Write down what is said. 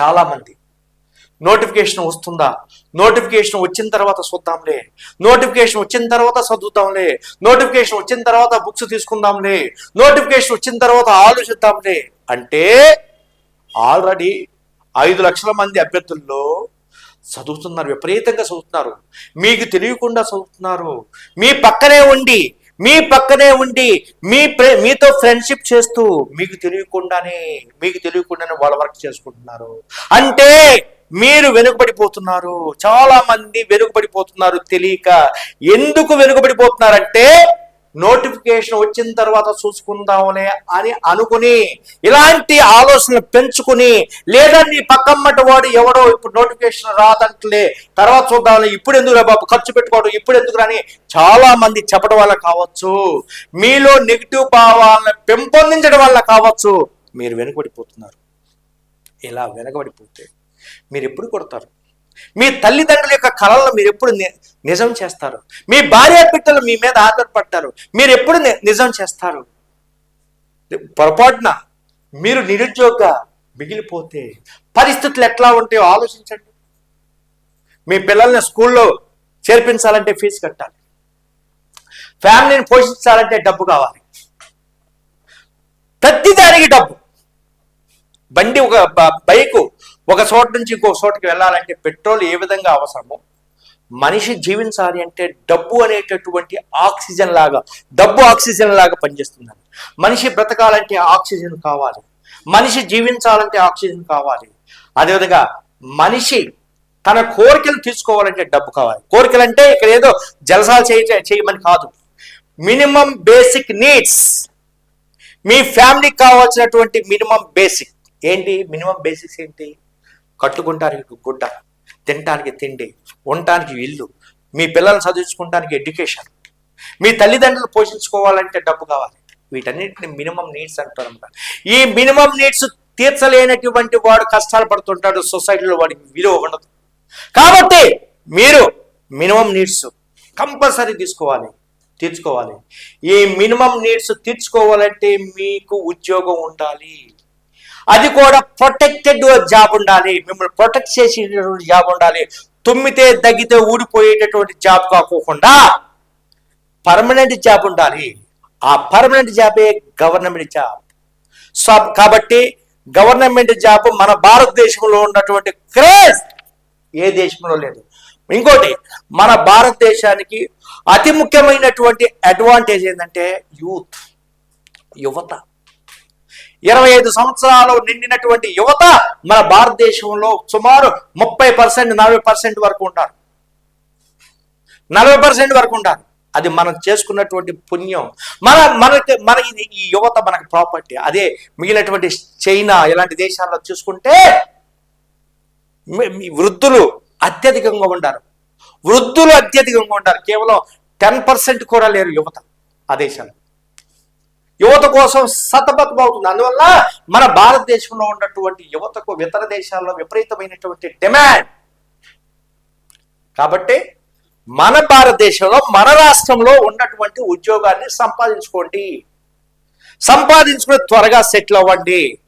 చాలామంది నోటిఫికేషన్ వస్తుందా? నోటిఫికేషన్ వచ్చిన తర్వాత చూద్దాంలే. నోటిఫికేషన్ వచ్చిన తర్వాత చదువుతాంలే. నోటిఫికేషన్ వచ్చిన తర్వాత బుక్స్ తీసుకుందాంలే. నోటిఫికేషన్ వచ్చిన తర్వాత ఆలోచిద్దాంలే. అంటే ఆల్రెడీ ఐదు లక్షల మంది అభ్యర్థుల్లో చదువుతున్నారు విపరీతంగా చదువుతున్నారు. మీకు తెలియకుండా చదువుతున్నారు. మీ పక్కనే ఉండి మీ పక్కనే ఉండి మీ మీతో ఫ్రెండ్షిప్ చేస్తూ మీకు తెలియకుండానే మీకు తెలియకుండానే వాళ్ళ వర్క్ చేసుకుంటున్నారు. అంటే మీరు వెనుకబడిపోతున్నారు. చాలా మంది వెనుకబడిపోతున్నారు తెలియక. ఎందుకు వెనుకబడిపోతున్నారంటే నోటిఫికేషన్ వచ్చిన తర్వాత చూసుకుందాంలే అని అనుకుని ఇలాంటి ఆలోచనలు పెంచుకుని లేదా నీ పక్కమ్మటి వాడు ఎవడో ఇప్పుడు నోటిఫికేషన్ రాదంటలే తర్వాత చూద్దాంలే ఇప్పుడు ఎందుకు రా బాబు ఖర్చు పెట్టుకోవడం ఇప్పుడు ఎందుకు అని చాలా మంది చెప్పడం వల్ల కావచ్చు. మీలో నెగిటివ్ భావాలను పెంపొందించడం వల్ల కావచ్చు. మీరు వెనుకబడిపోతున్నారు. ఇలా వెనకబడిపోతే మీరు ఎప్పుడు కొడతారు? మీ తల్లిదండ్రుల యొక్క కళలను మీరు ఎప్పుడు నిజం చేస్తారు? మీ భార్య బిడ్డలు మీ మీద ఆధారపడతారు మీరు ఎప్పుడు నిజం చేస్తారు? పొరపాటున మీరు నిరుద్యోగ మిగిలిపోతే పరిస్థితులు ఎట్లా ఉంటాయో ఆలోచించండి. మీ పిల్లల్ని స్కూల్లో చేర్పించాలంటే ఫీజు కట్టాలి. ఫ్యామిలీని పోషించాలంటే డబ్బు కావాలి. ప్రతిదానికి డబ్బు. బండి ఒక ఒక చోట నుంచి ఇంకో చోటకి వెళ్ళాలంటే పెట్రోల్ ఏ విధంగా అవసరమో మనిషి జీవించాలి అంటే డబ్బు అనేటటువంటి ఆక్సిజన్ లాగా డబ్బు ఆక్సిజన్ లాగా పనిచేస్తుంది మనిషి బ్రతకాలంటే ఆక్సిజన్ కావాలి. మనిషి జీవించాలంటే ఆక్సిజన్ కావాలి. అదేవిధంగా మనిషి తన కోరికలు తీసుకోవాలంటే డబ్బు కావాలి. కోరికలు అంటే ఇక్కడ ఏదో జలసాలు చేయ చేయమని కాదు. Minimum basic needs. మీ ఫ్యామిలీకి కావాల్సినటువంటి మినిమం బేసిక్. ఏంటి? మినిమం బేసిక్స్ ఏంటి? కట్టుకుంటానికి గుడ్డ తినటానికి తిండి ఉండటానికి ఇల్లు మీ పిల్లల్ని చదివించుకోవడానికి ఎడ్యుకేషన్ మీ తల్లిదండ్రులు పోషించుకోవాలంటే డబ్బు కావాలి. వీటన్నిటిని మినిమం నీడ్స్ అంటారు ఈ మినిమం నీడ్స్ తీర్చలేనటువంటి వాడు కష్టాలు పడుతుంటాడు సొసైటీలో వాడికి విలువ ఉండదు. కాబట్టి మీరు మినిమం నీడ్స్ కంపల్సరీ తీసుకోవాలి తీర్చుకోవాలి. ఈ మినిమం నీడ్స్ తీర్చుకోవాలంటే మీకు ఉద్యోగం ఉండాలి. అది కూడా ప్రొటెక్టెడ్ జాబ్ ఉండాలి. మిమ్మల్ని ప్రొటెక్ట్ చేసేటటువంటి జాబ్ ఉండాలి. తుమ్మితే దగ్గితే ఊడిపోయేటటువంటి జాబ్ కాకోకుండా పర్మనెంట్ జాబ్ ఉండాలి. ఆ పర్మనెంట్ జాబే గవర్నమెంట్ జాబ్ సో కాబట్టి గవర్నమెంట్ జాబ్ మన భారతదేశంలో ఉన్నటువంటి క్రేజ్ ఏ దేశంలో లేదు. ఇంకోటి మన భారతదేశానికి అతి ముఖ్యమైనటువంటి అడ్వాంటేజ్ ఏంటంటే యూత్ యువత. ఇరవై ఐదు సంవత్సరాలు నిండినటువంటి యువత మన భారతదేశంలో సుమారు ముప్పై పర్సెంట్ నలభై పర్సెంట్ వరకు ఉంటారు. నలభై పర్సెంట్ వరకు ఉంటారు. అది మనం చేసుకున్నటువంటి పుణ్యం. మన మనకి మన ఇది ఈ యువత మనకి ప్రాపర్టీ. అదే మిగిలినటువంటి చైనా ఇలాంటి దేశాల్లో చూసుకుంటే మీ- వృద్ధులు అత్యధికంగా ఉంటారు వృద్ధులు అత్యధికంగా ఉంటారు కేవలం టెన్ పర్సెంట్ కూడా లేరు యువత ఆ దేశాల్లో యువత కోసం సతమతం అందువల్ల మన భారతదేశంలో ఉన్నటువంటి యువతకు ఇతర దేశాల్లో విపరీతమైనటువంటి డిమాండ్. కాబట్టి మన భారతదేశంలో మన రాష్ట్రంలో ఉన్నటువంటి ఉద్యోగాన్ని సంపాదించుకోండి. సంపాదించుకుని త్వరగా సెటిల్ అవ్వండి.